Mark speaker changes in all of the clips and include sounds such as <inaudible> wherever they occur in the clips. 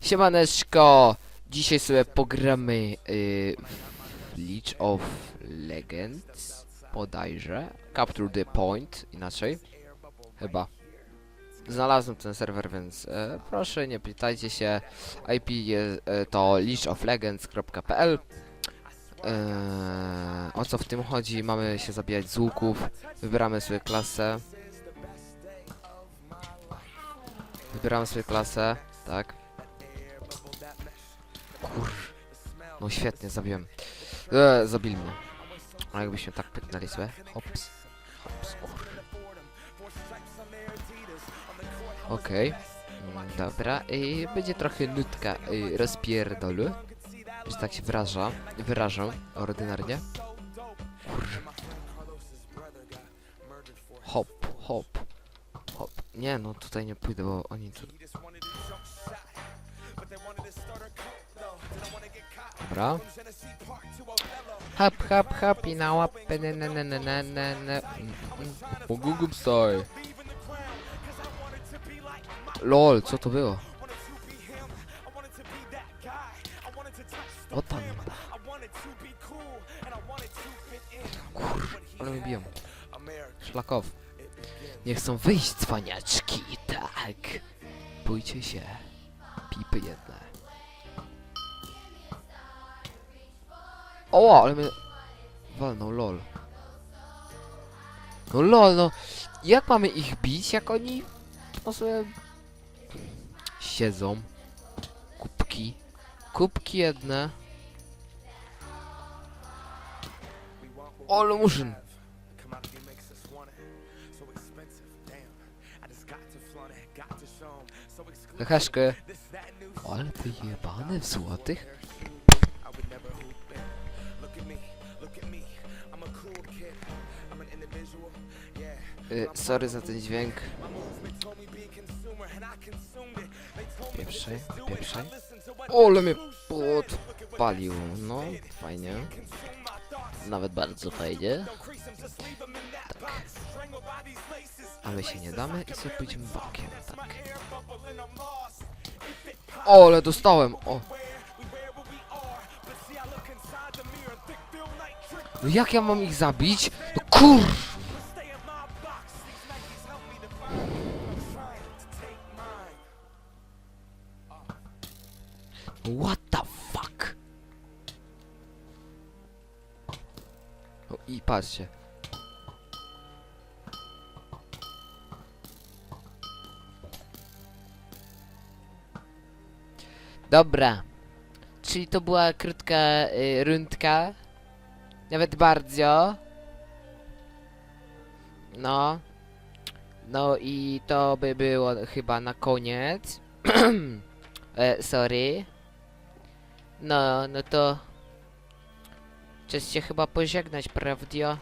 Speaker 1: Siemaneczko! Dzisiaj sobie pogramy y, w Leech of Legends, bodajże. Capture the Point, inaczej. Chyba. Znalazłem ten serwer, więc e, proszę nie pytajcie się. IP je, e, to leechoflegends.pl e, O co w tym chodzi? Mamy się zabijać z łuków. Wybieramy sobie klasę. Wybieramy sobie klasę, tak. No świetnie, zabiłem. E, zabili mnie. A jakbyśmy tak pyknęli sobie. Hops. Hops. Okej. Mm, Dobra, i będzie trochę nutka y, rozpierdolu. Że tak się wyraża. Wyrażę ordynarnie. Hop, hop. Hop. Nie no, tutaj nie pójdę, bo oni tu... Dobra. Hop, hop, hop i na łapę, ne, ne, ne, ne, ne, ne, ne. LOL, co to było? O tam. Kur, ale mnie biją. Szlakow. Nie chcą wyjść cwaniaczki, tak. Bójcie się. Pipy jedne. O, ale mnie... Walnął, lol. No lol, no. Jak mamy ich bić, jak oni... No sobie... Siedzą. Kubki. Kubki jedne. Ale murzyn. Heszkę. Ale ty jebany w złotych? Y, sorry za ten dźwięk. Pieprzaj, pieprzaj. Ole mnie podpalił. No, fajnie. Nawet bardzo fajnie. Tak. Ale się nie damy i sobie pójdziemy bokiem, tak. O, ale dostałem, o. No jak ja mam ich zabić? No kur... What the fuck? O, i patrzcie. Dobra. Czyli to była krótka y, rundka. Nawet bardzo. No. No i to by było chyba na koniec. <clears throat> e, sorry. No, no to... Czas się chyba pożegnać, prawda?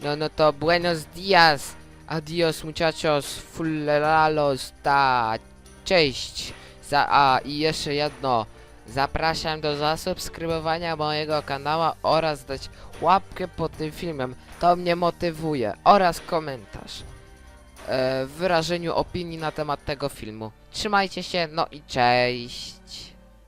Speaker 1: No, no to buenos dias. Adios, muchachos. Fullalos, ta. Cześć. Za, a, i jeszcze jedno. Zapraszam do zasubskrybowania mojego kanału oraz dać łapkę pod tym filmem. To mnie motywuje. Oraz komentarz. E, w wyrażeniu opinii na temat tego filmu. Trzymajcie się, no i cześć.